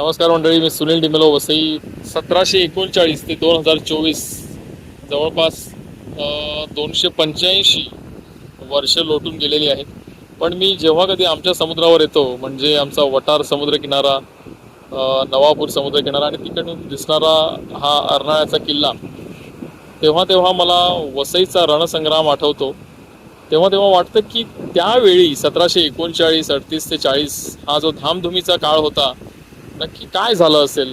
नमस्कार मंडळी मी सुनील डिमेलो वसई. सतराशे एकोणचाळीस ते दोन हजार चोवीस जवळपास दोनशे पंच्याऐंशी वर्ष लोटून गेलेली आहेत. पण मी जेव्हा कधी आमच्या समुद्रावर येतो म्हणजे आमचा वटार समुद्रकिनारा नवापूर समुद्रकिनारा आणि तिकडून दिसणारा हा अर्नाळ्याचा किल्ला तेव्हा तेव्हा मला वसईचा रणसंग्राम आठवतो. तेव्हा तेव्हा वाटतं की त्यावेळी सतराशे एकोणचाळीस अडतीस ते चाळीस हा जो धामधुमीचा काळ होता नक्की काय झालं असेल?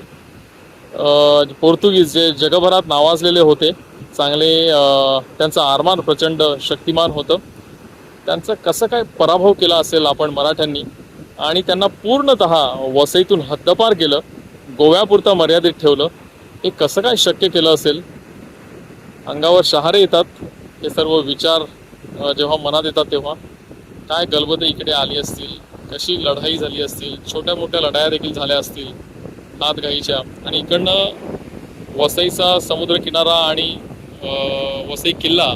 पोर्तुगीज जे जगभरात नावाजलेले होते चांगले त्यांचं आरमान प्रचंड शक्तिमान होतं. त्यांचा कसं काय पराभव केला असेल आपण मराठ्यांनी? आणि त्यांना पूर्णत वसईतून हद्दपार केलं गोव्यापुरतं मर्यादित ठेवलं हे कसं काय शक्य केलं असेल? अंगावर शहारे येतात हे सर्व विचार जेव्हा मनात येतात तेव्हा. काय गलबते इकडे आली असतील? कशी लढाई झाली असतील छोट्या मोठ्या लढाया देखील झाल्या असतील हातघाईच्या आणि इकडनं वसईचा समुद्र किनारा आणि वसई किल्ला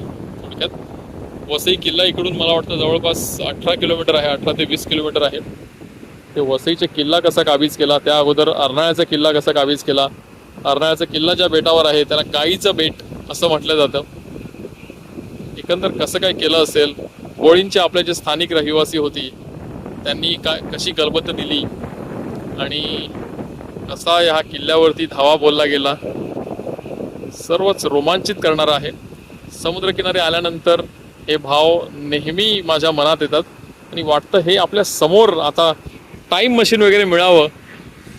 थोडक्यात. वसई किल्ला इकडून मला वाटतं जवळपास अठरा किलोमीटर आहे अठरा ते वीस किलोमीटर आहे. ते वसईचा किल्ला कसा काबीज केला त्या अगोदर अर्नाळ्याचा किल्ला कसा काबीज केला अर्नाळ्याचा किल्ला ज्या बेटावर आहे त्याला काईचं बेट असं म्हटलं जातं. एकंदर कसं काय केलं असेल? होळींचे आपले जे स्थानिक रहिवासी होती त्यांनी काय कशी गलबत दिली? आणि कसा ह्या किल्ल्यावरती धावा बोलला गेला? सर्वच रोमांचित करणारं आहे. समुद्रकिनारी आल्यानंतर हे भाव नेहमी माझ्या मनात येतात. आणि वाटतं हे आपल्यासमोर आता टाईम मशीन वगैरे मिळावं.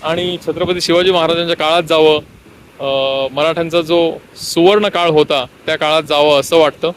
आणि छत्रपती शिवाजी महाराजांच्या काळात जावं. मराठ्यांचा जो सुवर्ण काळ होता त्या काळात जावं असं वाटतं.